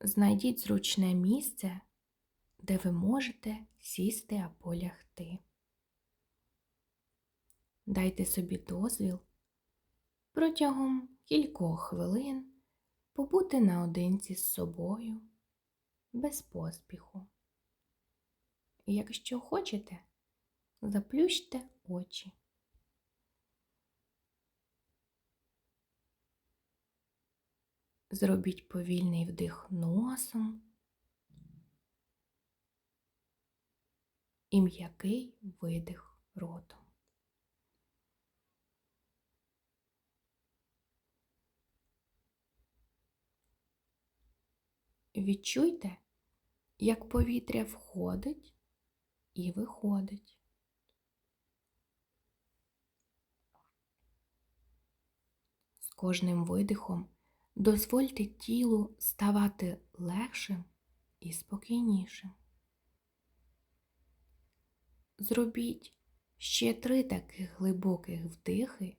знайдіть зручне місце, де ви можете сісти або лягти. Дайте собі дозвіл протягом кількох хвилин побути наодинці з собою без поспіху. Якщо хочете, заплющте очі. Зробіть повільний вдих носом і м'який видих ротом. Відчуйте, як повітря входить і виходить. З кожним видихом дозвольте тілу ставати легшим і спокійнішим. Зробіть ще три таких глибоких вдихи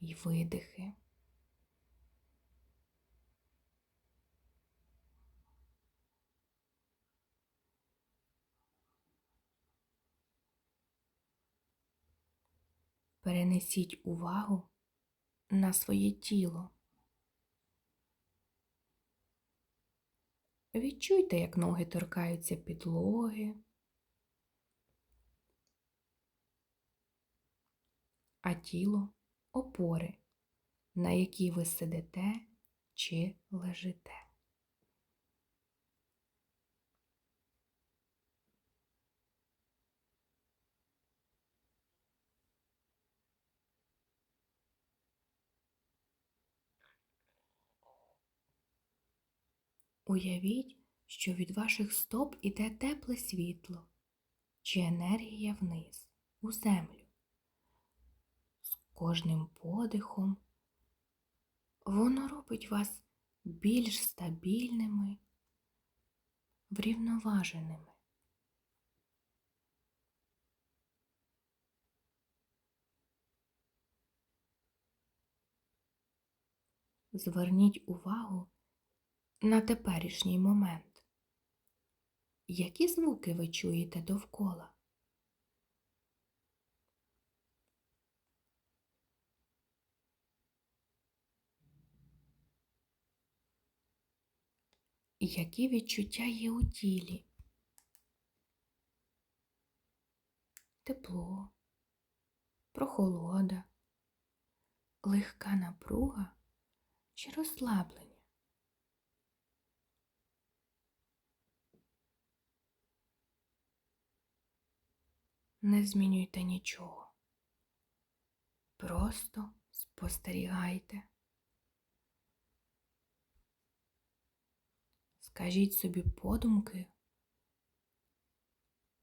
і видихи. Перенесіть увагу на своє тіло. Відчуйте, як ноги торкаються підлоги, а тіло опори, на які ви сидите чи лежите. Уявіть, що від ваших стоп іде тепле світло чи енергія вниз, у землю. З кожним подихом воно робить вас більш стабільними, врівноваженими. Зверніть увагу на теперішній момент. Які звуки ви чуєте довкола? Які відчуття є у тілі? Тепло, прохолода, легка напруга чи розслаблення? Не змінюйте нічого. Просто спостерігайте. Скажіть собі подумки,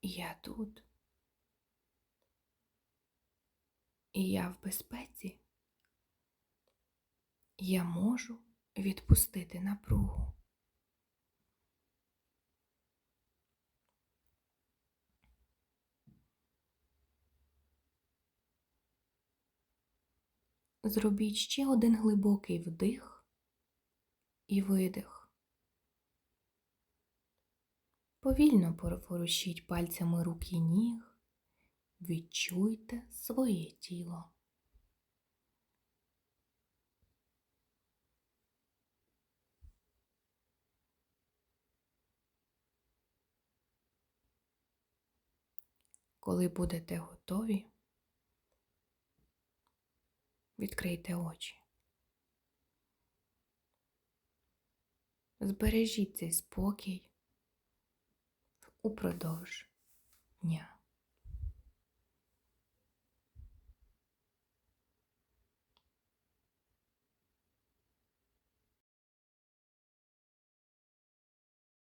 я тут. І я в безпеці. Я можу відпустити напругу. Зробіть ще один глибокий вдих і видих. Повільно порушіть пальцями рук і ніг, відчуйте своє тіло. Коли будете готові, відкрийте очі. Збережіть цей спокій упродовж дня.